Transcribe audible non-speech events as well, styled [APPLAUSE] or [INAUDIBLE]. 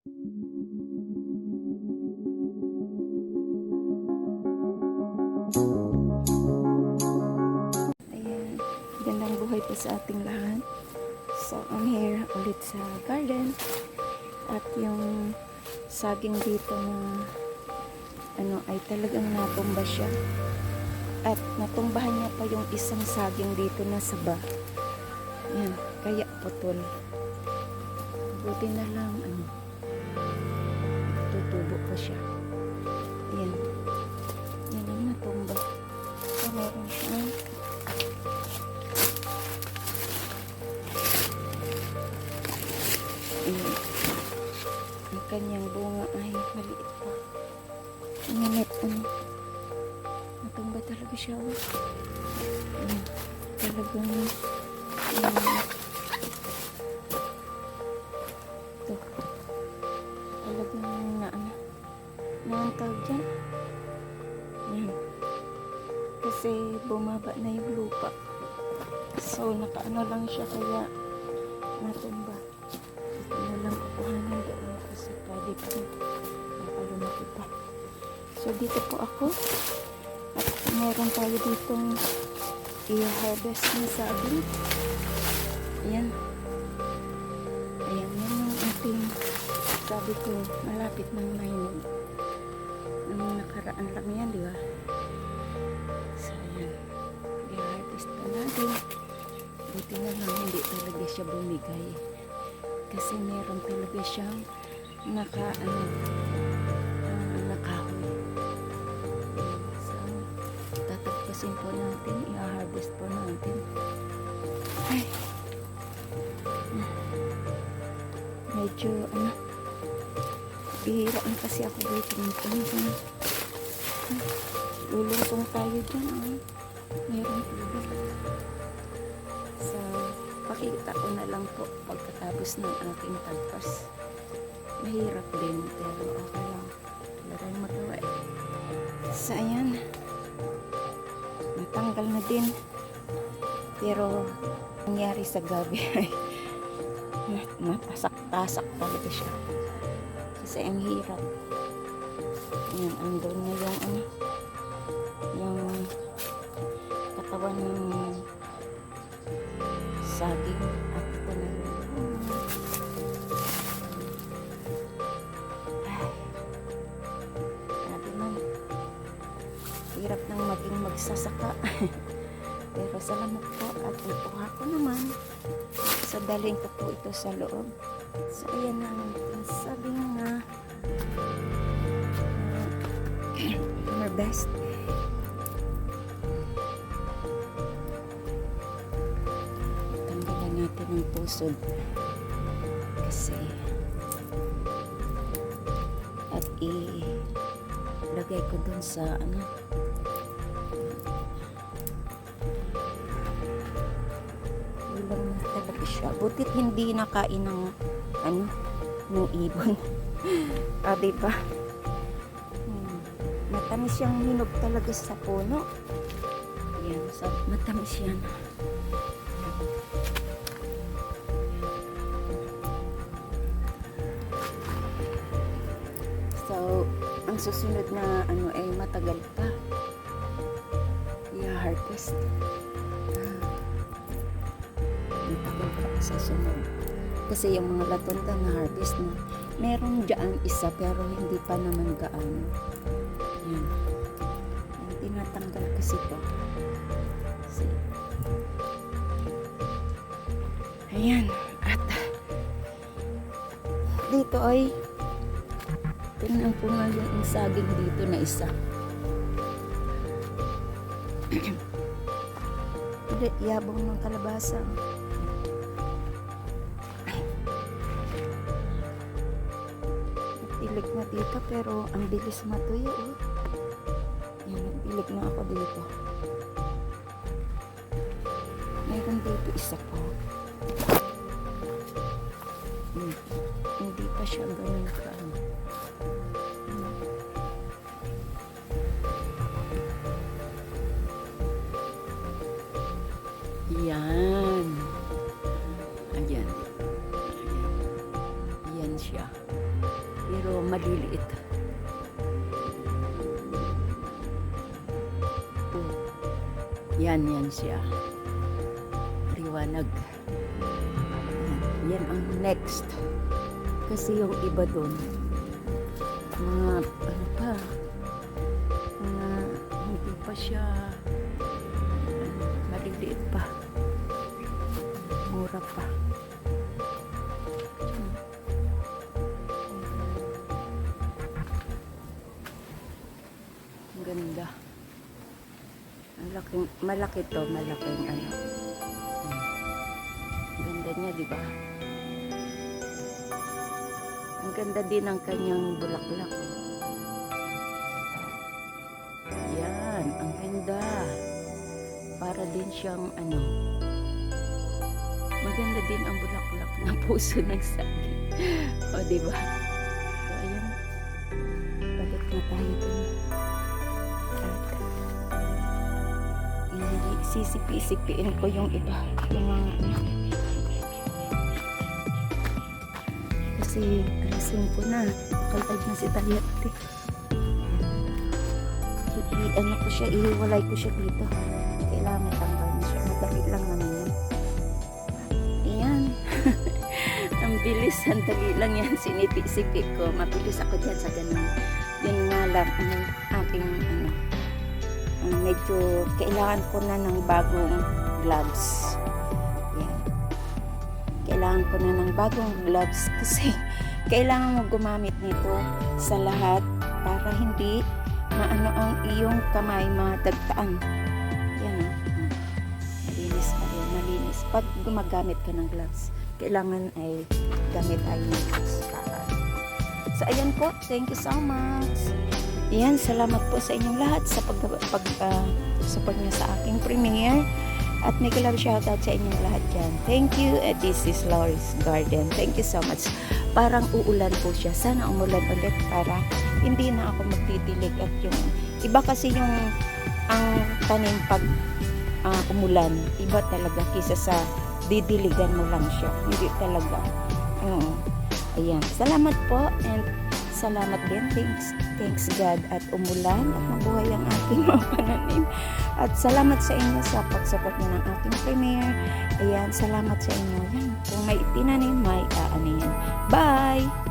Ayan, gandang buhay po sa ating lahat. So, I'm here ulit sa garden. At yung saging dito na ano ay talagang natumba siya. At natumbahan niya pa yung isang saging dito na saba. Yan, kaya putol. Buti na lang, ano, pa siya. Yan. Yan ang natumba. So, meron siyang Ayan. Ang kanyang bunga ay maliit pa. Inanit, ano. Natumba talaga siya. Oh. Ayan. Talagang, ayan. Ito. So, nakaano lang siya kaya natumba. Ito na lang kukuhanan doon kasi pwede pa rin. Nakalumaki pa. So, dito po ako. At meron tayo ditong i-harvest na saging. Ayan. Ayan, yan yung ating sabi ko, malapit ng mining. Nung nakaraan lang yan, di ba? So, ayan. I-harvest pa natin. Buti na lang hindi talaga siya bumigay. Kasi meron talaga siyang naka, ano, uh, nakahoy. So, tatagpasin po natin, i-harvest po natin. Ay. Medyo, ano, bihiraan kasi ako dito nito. Lulutong tayo dyan. Ano? Meron tubig. So, pakita ko na lang po pagkatapos ng aking tagpas. Mahirap din, pero okay lang. Wala tayong magawa eh. So, ayan. Natanggal na din. Pero, nangyari sa gabi [LAUGHS] ay napasak-tasak talaga siya. Kasi ang hirap. Ayan, andun na yung ano, yung katawan ng saging. At ito na grabe man hirap nang maging magsasaka. [LAUGHS] Pero salamat po at ipuha ko naman. Sa daling ko po ito sa loob. So ayan na ang ating saging na [CLEARS THROAT] uh, our best ang pusod kasi at ilagay ko dun sa ano ulang na talaga siya. Butit hindi nakain ng ano ng ibon. [LAUGHS] Ah diba matamis siyang hinog talaga sa puno. Yan so, matamis yan susunod na ano ay matagal pa. I-harvest. Ah, matagal pa sa sunod. Kasi yung mga latunda na harvest na, meron dyan isa pero hindi pa naman gaano. Yan. Yung tinatanggal kasi to. See? Ayan. At dito ay Tingnan ko nga yung saging dito na isa. [CLEARS THROAT] Yabong ng kalabasa. Nagtilig na dito pero ang bilis matuyo. Oh. Yan, nagtilig na ako dito. Meron dito isa po. Hmm. Hindi pa siya ganun ka. Yan. Ayan. Ayan. Yan siya. Pero maliliit. Yan, yan siya. Liwanag. Yan ang next. Kasi yung iba doon, mga ano pa, mga hindi pa siya Mura pa. Ang ganda. Ang laking, malaki to, malaking ano. Ang ganda niya, di ba? Ang ganda din ang kanyang bulaklak. Yan, ang ganda. Para din siyang ano. Maganda din ang bulaklak ng [LAUGHS] puso ng saging. [LAUGHS] o, di ba? So, ayan. Balik na tayo dun. At, i- sisipi-sipiin ko yung iba. Yung mga. Kasi alas 5 na. Kaltag na si Taliate. I- ano ko siya, ihiwalay ko siya dito. Kailangan tanggal na siya. Madali lang naman yan. Ayan. [LAUGHS] Ang bilis, sandali lang yan. Sinipi-sipi ko. Mabilis ako dyan sa ganun. Yun nga lang, ang aking ano, ang medyo kailangan ko na ng bagong gloves. Yan. Kailangan ko na ng bagong gloves [LAUGHS] kasi kailangan mo gumamit nito sa lahat para hindi maano ang iyong kamay madagtaan. Yan o. Malinis pa rin, malinis. Pag gumagamit ka ng gloves, kailangan ay gamit ng gloves para. So, ayan po. Thank you so much. Ayan, salamat po sa inyong lahat sa pag, pag ah, support niyo sa aking premiere. At may love shoutout sa inyong lahat dyan. Thank you. And this is Laurie's Garden. Thank you so much. Parang uulan po siya. Sana umulan ulit para hindi na ako magtitilig. At yung iba kasi yung ang tanim pag ah, umulan. Iba talaga kisa sa didiligan mo lang siya. Hindi talaga. Oo. Ayan. Salamat po. And salamat din. Thanks, thanks God at umulan at mabuhay ang aking mga pananim. At salamat sa inyo sa pag-support niyo ng aking premiere. Ayan, salamat sa inyo. Yan, kung may tinanim, may aanihin. Bye!